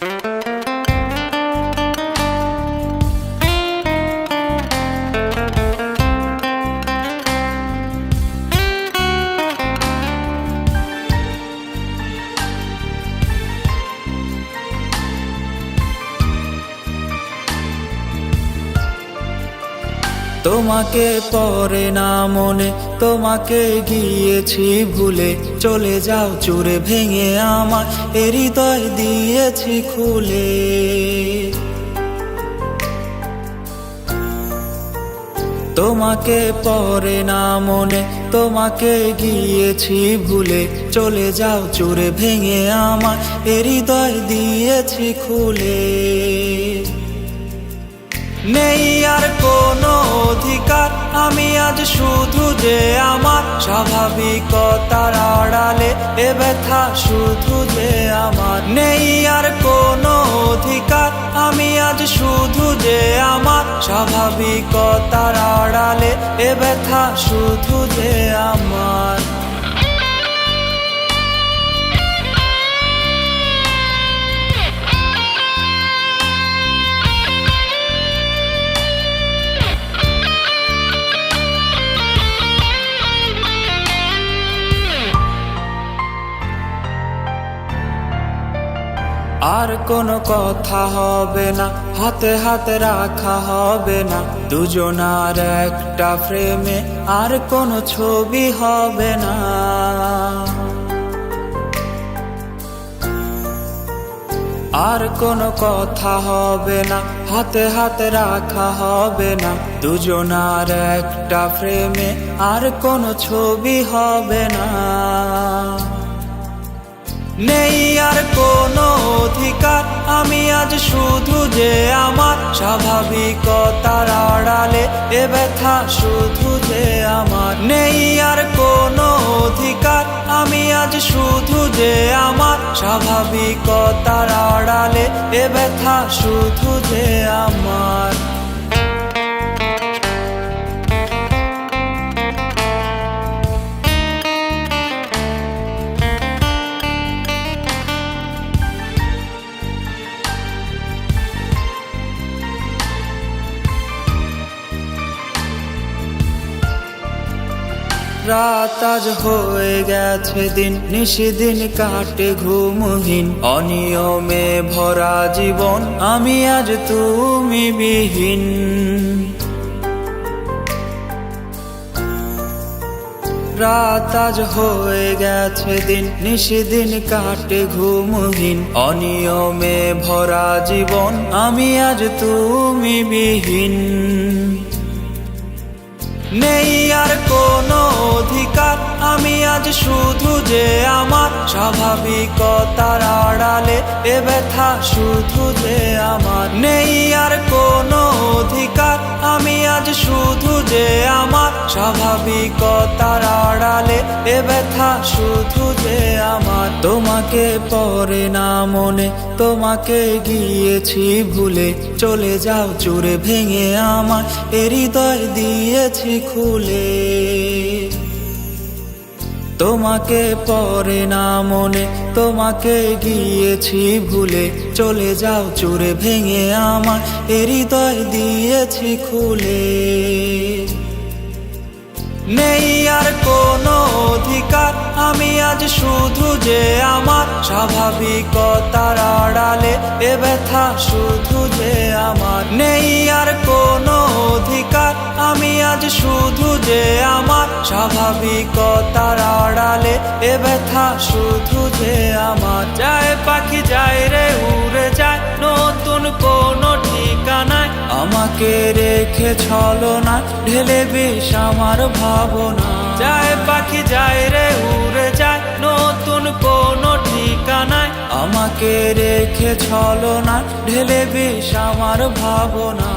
Música তোমাকে পরে না মনে, তোমাকে গিয়েছি ভুলে। চলে যাও চুরে ভেঙে আমার হৃদয় দিয়েছি খুলে। তোমাকে পরে না মনে, তোমাকে গিয়েছি ভুলে। চলে যাও চুরে ভেঙে আমার হৃদয় দিয়েছি খুলে। নেই আমি আজ শুধু যে আমার স্বাভাবিকতার আড়ালে এ ব্যথা, শুধু যে আমার নেই আর কোনো অধিকার। আমি আজ শুধু যে আমার স্বাভাবিকতার আড়ালে এ ব্যথা, শুধু যে আমার আর কোনো কথা হবে না, হাতে হাতে রাখা হবে না। দুজনার একটা ফ্রেমে আর কোনো ছবি হবে না। আর কোনো কথা হবে না, হাতে হাতে রাখা হবে না। দুজনার একটা ফ্রেমে আর কোনো ছবি হবে না। নেই আর কোনো অধিকার। আমি আজ শুধু যে আমার স্বাভাবিকতার আড়ালে এ ব্যথা শুধু যে আমার। নেই আর কোনো অধিকার। আমি আজ শুধু যে আমার স্বাভাবিকতার আড়ালে এ ব্যথা শুধু যে আমার। রাত আজ হয়ে গেছে দিন নিশিদিন কাটে ঘুমহীন। অনিয়মে ভরা জীবন আমি আজ তুমি বিহীন। রাত আজ হয়ে গেছে দিন নিশিদিন কাটে ঘুমহীন। অনিয়মে ভরা জীবন আমি আজ তুমি বিহীন। নেই আর কোনো অধিকার। আমি আজ শুধু যে আমার স্বাভাবিকতার আড়ালে এ ব্যথা, শুধু যে আমার। নেই আর কোনো ব্যথা শুধু যে আমার, তোমাকে পরে না মনে, তোমাকে গিয়েছি ভুলে। চলে যাও চুরে ভেঙে আমার হৃদয় দিয়েছি খুলে। তোমাকে পরে না মনে, তোমাকে গিয়েছি ভুলে। চলে যাও চুরে ভেঙে আমার হৃদয় দিয়েছি খুলে। নেই আর কোনো স্বাভাবিকতার আড়ালে এ ব্যথা শুধু যে আমার নেই আর কোনো অধিকার। আমি আজ শুধু যে আমার স্বাভাবিকতার আড়ালে এ ব্যথা শুধু যে আমার। যায় পাখি, যায় রে, উড়ে যায়, নতুন কোনো ঠিকানায়। আমাকে রেখে ছলো না ঢেলে বেশ আমার ভাবনা। যায়, পাখি যায় রে, উড়ে যায়। নতুন কোনো ঠিকানায় আমাকে রেখে ছলো না, ঢেলে বেশ আমার ভাবনা।